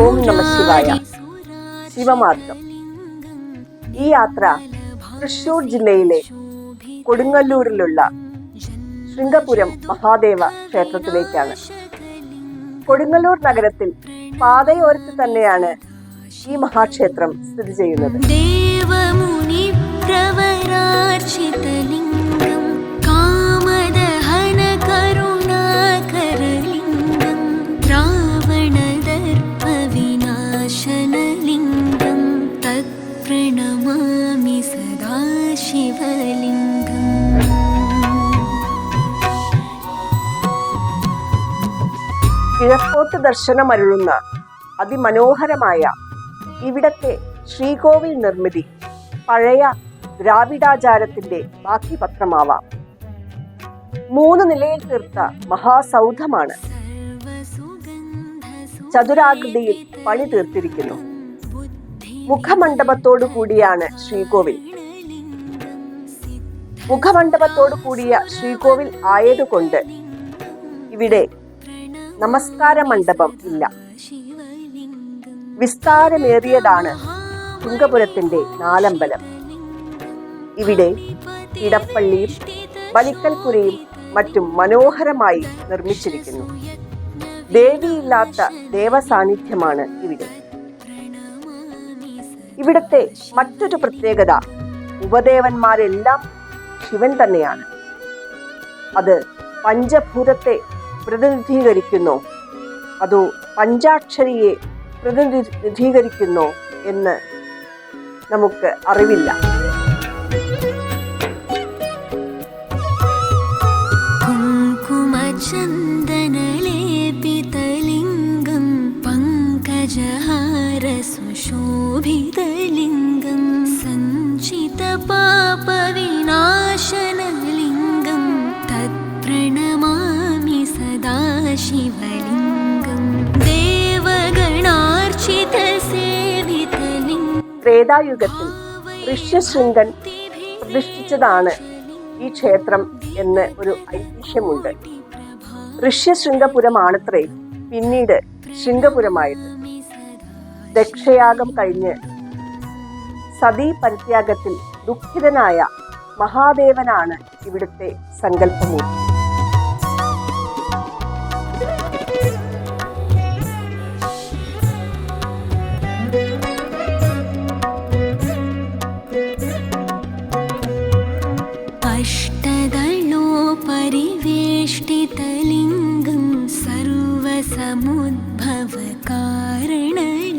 ഓം നമ ശിവായ. ശിവമാർഗം. ഈ യാത്ര തൃശൂർ ജില്ലയിലെ കൊടുങ്ങല്ലൂരിലുള്ള ശൃംഗപുരം മഹാദേവ ക്ഷേത്രത്തിലേക്കാണ്. കൊടുങ്ങല്ലൂർ നഗരത്തിൽ പാതയോരത്ത് തന്നെയാണ് ഈ മഹാക്ഷേത്രം സ്ഥിതി ചെയ്യുന്നത്. ദേവമുനി പ്രവരാർച്ചിതലിംഗ रावणदर्पविनाशनलिङ्गं तत्प्रणमामि सदा शिवलिङ्गम् കിഴക്കോട്ട് ദർശനമരുളുന്ന അതിമനോഹരമായ ഇവിടത്തെ ശ്രീകോവിൽ നിർമ്മിതി പഴയ ദ്രാവിഡാചാരത്തിന്റെ ബാക്കി പത്രമാവാം മൂന്ന് നിലയിൽ തീർത്ത മഹാസൗധമാണ് ചതുരാകൃതിയിൽ പണി തീർത്തിരിക്കുന്നു. മുഖമണ്ഡപത്തോടു കൂടിയാണ് ശ്രീകോവിൽ. മുഖമണ്ഡപത്തോടു കൂടിയ ശ്രീകോവിൽ ആയതുകൊണ്ട് ഇവിടെ നമസ്കാര മണ്ഡപം ഇല്ല. വിസ്താരമേറിയതാണ് തുങ്കപുരത്തിന്റെ നാലമ്പലം. ഇവിടെ ഇടപ്പള്ളിയും ബലിക്കൽപുരയും മറ്റും മനോഹരമായി നിർമ്മിച്ചിരിക്കുന്നു. ദേവിയില്ലാത്ത ദേവസാന്നിധ്യമാണ് ഇവിടെ. ഇവിടത്തെ മറ്റൊരു പ്രത്യേകത ഉപദേവന്മാരെല്ലാം ശിവൻ തന്നെയാണ്. അത് പഞ്ചഭൂതത്തെ പ്രതിനിധീകരിക്കുന്നു. അതോ പഞ്ചാക്ഷരിയെ പ്രതിനിധീകരിക്കുന്നു എന്ന് നമുക്ക് അറിവില്ല. കുങ്കുമചന്ദ്ര पङ्कजहारसुशोभितलिङ्गं सञ्चितपापविनाशनलिङ्गं तत्प्रणमामि सदा शिवलिङ्गं देवगणार्चितसेवितलिङ्गं ത്രേതായുഗത്തിൽ ഋഷ്യശൃംഗൻ പ്രതിഷ്ഠിച്ചതാണ് ഈ ക്ഷേത്രം എന്ന് ഒരു ഐതിഹ്യമുണ്ട് ഋഷ്യശൃംഗപുരമാണത്രേ പിന്നീട് ശൃംഗപുരമായത് ദക്ഷയാഗം കഴിഞ്ഞ് സതീ പരിത്യാഗത്തിൽ ദുഃഖിതനായ മഹാദേവനാണ് ഇവിടുത്തെ സങ്കല്പമൂർത്തി अष्टदलोपरिवेष्टितलिङ्गं सर्वसमुद्भवकारणलिङ्गं